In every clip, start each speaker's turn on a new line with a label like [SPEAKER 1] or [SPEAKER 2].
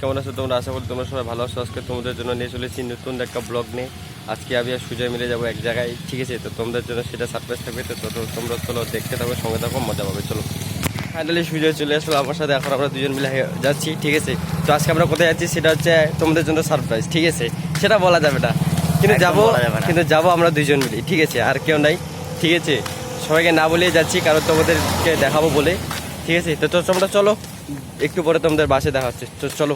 [SPEAKER 1] কেমন আছো তোমরা? আশা করি তোমরা সবাই ভালো আছো। আজকে তোমাদের জন্য নিয়ে চলেছি নতুন একটা ব্লগ নিয়ে। আজকে আমি আর সুজয় মিলে যাব এক জায়গায় ঠিক আছে? তো তোমাদের জন্য সেটা সারপ্রাইজ থাকবে। তো তোমরা চলো দেখতে থাকো সঙ্গে থাকো মজা পাবে চলো। ফাইনালি সুজয় চলে আসলো আমার সাথে। এখন আমরা দুজন মিলে যাচ্ছি ঠিক আছে? তো আজকে আমরা কোথায় যাচ্ছি সেটা হচ্ছে তোমাদের জন্য সারপ্রাইজ ঠিক আছে? সেটা বলা যাবে না। কিন্তু যাব। কিন্তু যাব আমরা দুজন মিলে ঠিক আছে? আর কেউ নাই ঠিক আছে? সবাইকে না বলেই যাচ্ছি কারণ তোমাদেরকে দেখাবো বলে ঠিক আছে? তো তো তোমরা চলো। একটু পরে তোমাদের বাসে দেখা হচ্ছে। চলো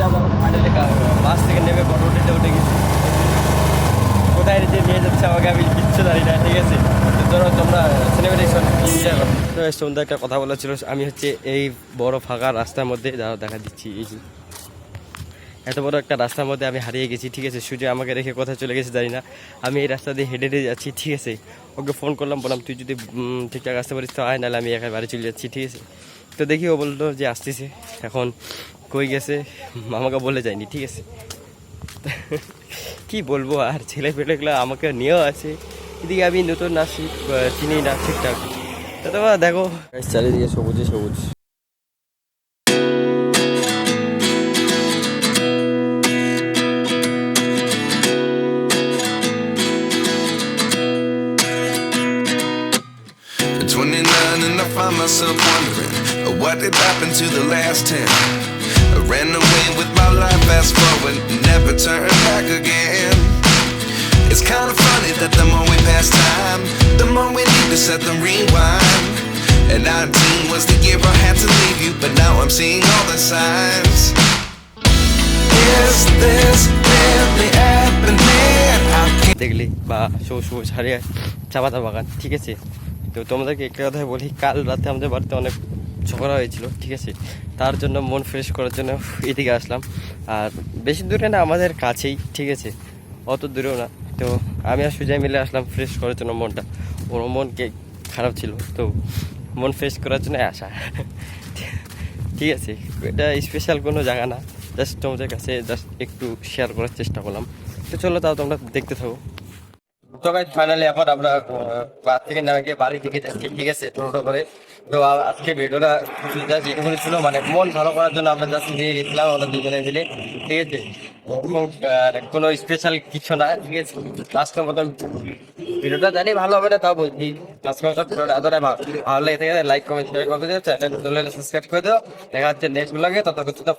[SPEAKER 1] যাব। ফাইনালি বাস থেকে নেমে বড় হোটেলে উঠে গেছি। কোথায় যে নিয়ে যাচ্ছে আমাকে আমি কিচ্ছু জানি না, ঠিক আছে? ধরো তোমরা সিনেমেটিক সুন্দর একটা কথা বলা ছিল আমি হচ্ছে এই বড় ফাঁকা রাস্তার মধ্যে দাঁড়া দেখা দিচ্ছি, এই যে। এত বড় একটা রাস্তার মধ্যে আমি হারিয়ে গেছি, ঠিক আছে? সুজয় আমাকে রেখে কোথায় চলে গেছে জানি না। আমি এই রাস্তা দিয়ে হেঁটে হেঁটে যাচ্ছি, ঠিক আছে? ওকে ফোন করলাম, বললাম, তুই যদি ঠিকঠাক আসতে পারিস তো আয়, নাহলে আমি একা বাড়ি চলে যাচ্ছি, ঠিক আছে? তো দেখি ও বলল যে, আসতেছে। এখন কই গেছে? আমাকে বলে যায়নি ঠিক আছে? কি বলব আর ছেলে পেলেগুলো আমাকে নিয়েও আছে। এদিকে আমি নতুন আহ, চিনি না ঠিকঠাক। তো তোমরা দেখো। চারিদিকে সবুজে সবুজ।
[SPEAKER 2] At 29 and I find myself wondering uh, what did happen to the last 10. I ran away with my life, fast forward, never turn back again. It's kind of funny that the more we pass time, the more we need to set them rewind. And 19 was the year I had to leave you, but now I'm seeing all the signs. Is this really happening? I can't
[SPEAKER 1] দেখলি বা সবুজ সবুজ হারিয়ে চা পাতা বাগান ঠিক আছে তো তোমাদেরকে একটা কথাই বলি কাল রাতে আমাদের বাড়িতে অনেক ঝগড়া হয়েছিল, ঠিক আছে? তার জন্য মন ফ্রেশ করার জন্য এদিকে আসলাম। আর বেশি দূরে না, আমাদের কাছেই, ঠিক আছে? অত দূরেও না। তো আমি আর সুজয় মিলে আসলাম ফ্রেশ করার জন্য মনটা। ওর মনকে খারাপ ছিল, তো মন ফ্রেশ করার জন্য আসা। ঠিক আছে, এটা স্পেশাল কোনো জায়গা না। জাস্ট তোমাদের কাছে জাস্ট একটু শেয়ার করার চেষ্টা করলাম। তো চলো তাও তোমরা দেখতে থাকো। তো ফাইনালি এখন আমরা বাস থেকে নেমে গিয়ে বাড়ি যাচ্ছি। ঠিক আছে, টোটো করে। তো আজকে ভিডিওটা ছিল মানে মন ভালো করার জন্য আমরা জাস্ট দিয়ে গেছিলাম, আমরা দুজনে মিলে। ঠিক আছে? কোনো স্পেশাল কিছু না, ঠিক আছে? লাস্টের ভিডিওটা জানি ভালো হবে না, তাও বলছি। লাস্টের মতন ভিডিওটা এতটাই ভালো লেগে থাকে লাইক কমেন্ট শেয়ার করে দিও চ্যানেল সাবস্ক্রাইব করে দিও। দেখা হচ্ছে নেক্সট ব্লগে ততক্ষণ তো